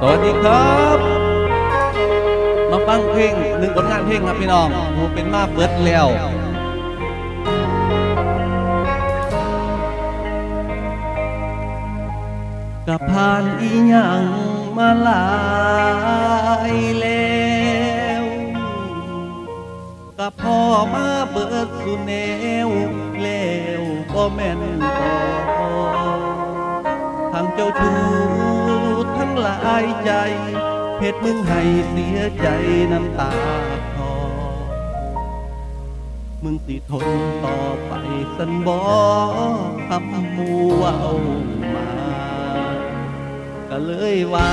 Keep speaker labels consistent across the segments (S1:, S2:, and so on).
S1: สวัสดีครับ มาฟังเพลงหนึ่งผลงานเพลงครับพี่น้องหมูเป็นมาเบิดแล้วกับผ่านอีหยังมาหลายแล้วกับพ่อมาเบิดสุแนวแล้วบ่แม่นต่อ เจ้าชู้ทั้งหลายใจ เพชรมึงให้เสียใจน้ำตาคลอมึงสิทนต่อไปสันบอคำมูว่ามา ก็เลยว่า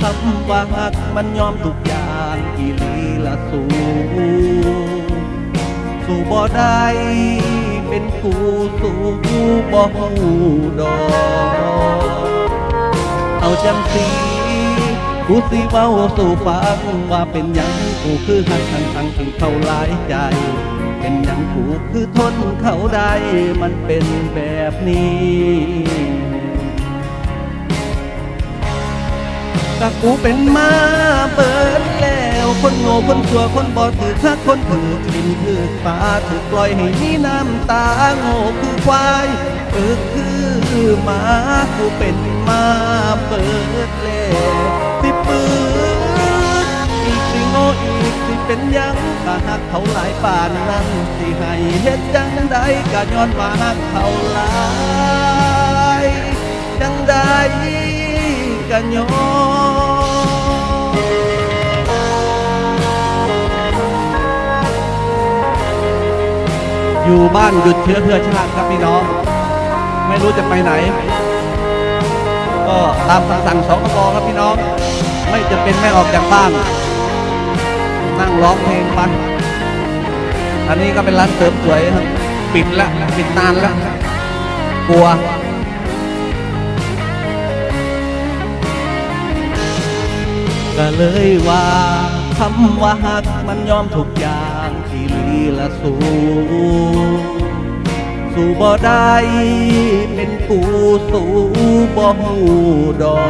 S1: คำว่าหักมันยอมทุกอย่างอีหลีละสูสูบ่ได้ เป็นกูสู้บ่ฮู้ดอกเอาจังสีกูสิเว้าสู่ฟังว่าเป็นหยังกูคือหักทั้งทั้งที่เขาหลายใจ เป็นหยังกูคือทนเขาได้มันเป็นแบบนี้ก็กูเป็นมาเปิดแล้ว คนโง่คนชั่วคนบอถือถ้าคนถือกินถือปลาถือปล่อยให้มีน้ำตาโง่คือควายเออคือหมากูเป็นมาเปิดแล้วสิปืนอีกสิโง่อีกสิเป็นยังกะหักเขาหลายป่านนั้นสิให้เฮ็ดจังใดกะย้อนว่าหักเขาหลายจังใดกันยอ อยู่บ้านหยุดเชื้อเพื่อชาติครับพี่น้อง ไม่รู้จะไปไหน ก็ตามคำสั่งสองกครับพี่น้อง ไม่จะเป็นไม่ออกจากบ้าน นั่งร้องเพลงฟังอันนี้ก็เป็นร้านเสริมสวยครับปิดแล้วปิดนานแล้วกลัวก็เลยว่า คำว่าหักมันยอมทุกอย่างที่ลีละสู้สู้บ่ได้เป็นกูสู้บ่หูดอ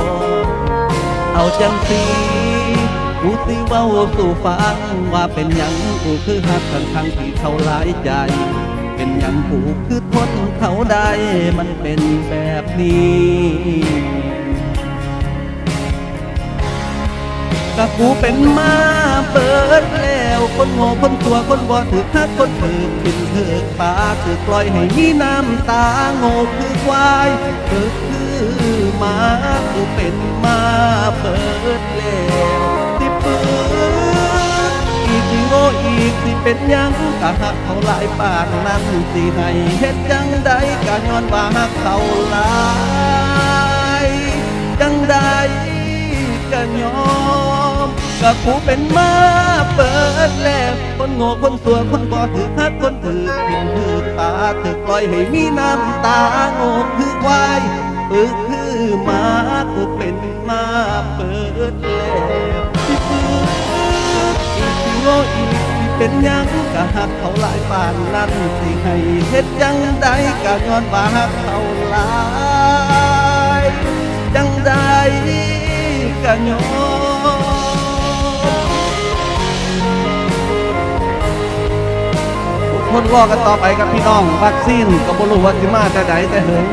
S1: กเอาจังสีกูสิเว้าสู่ฟังว่าเป็นหยังกูคือหักทั้งทั้งที่เขาหลายใจ เป็นหยังกูคือทนเขาได้มันเป็นแบบนี้ ก็กูเป็นมาเปิดแล้ว คนโง่คนตัวคนบ่ถือคักคนถือกินเถือปลาถือปล่อยให้มีน้ำตาโง่คือควายเออคือมากูเป็นมาเปิดแล้วสิปืนอีกสิโง่อีกสิเป็นยังกะหักเขาหลายปานนั้นสิให้เฮ็ดจังใดกะย้อนว่าหักเขาหลายจังใดก็ยอม ก็กูเป็นมาเปิดแล้วคนโง่คนสัวคนบ่ถือฮักคนถือผิดถือตาถือปล่อยให้มีน้ำตาโง่คือควายเออคือมากูเป็นมาเปิดแล้วที่ปืนอีกที่โง่อีกทีเป็นยังก็หักเขาหลายป่านนั้นสิให้เฮ็ดจังใดก็ย้อนว่าหักเขาหลาย คนรอกันต่อไปครับพี่น้อง วัคซีนกับบรูวัติมาแต่ใดแต่เหิง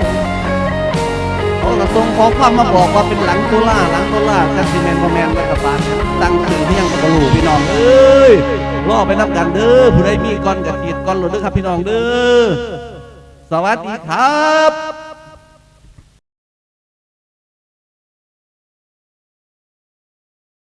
S1: เขากระทรวงขอความมาบอกว่าเป็นหลังตุลาหลังตุลาจักสิแมนบ่แมนรัฐบาลตั้งสื่อที่ยังกับบรูพี่น้องเอ้ยรอไปนับกันเด้อผู้ใดมีก้อนก็ฉีดก้อนหลุดเด้อครับพี่น้องเด้อสวัสดีครับ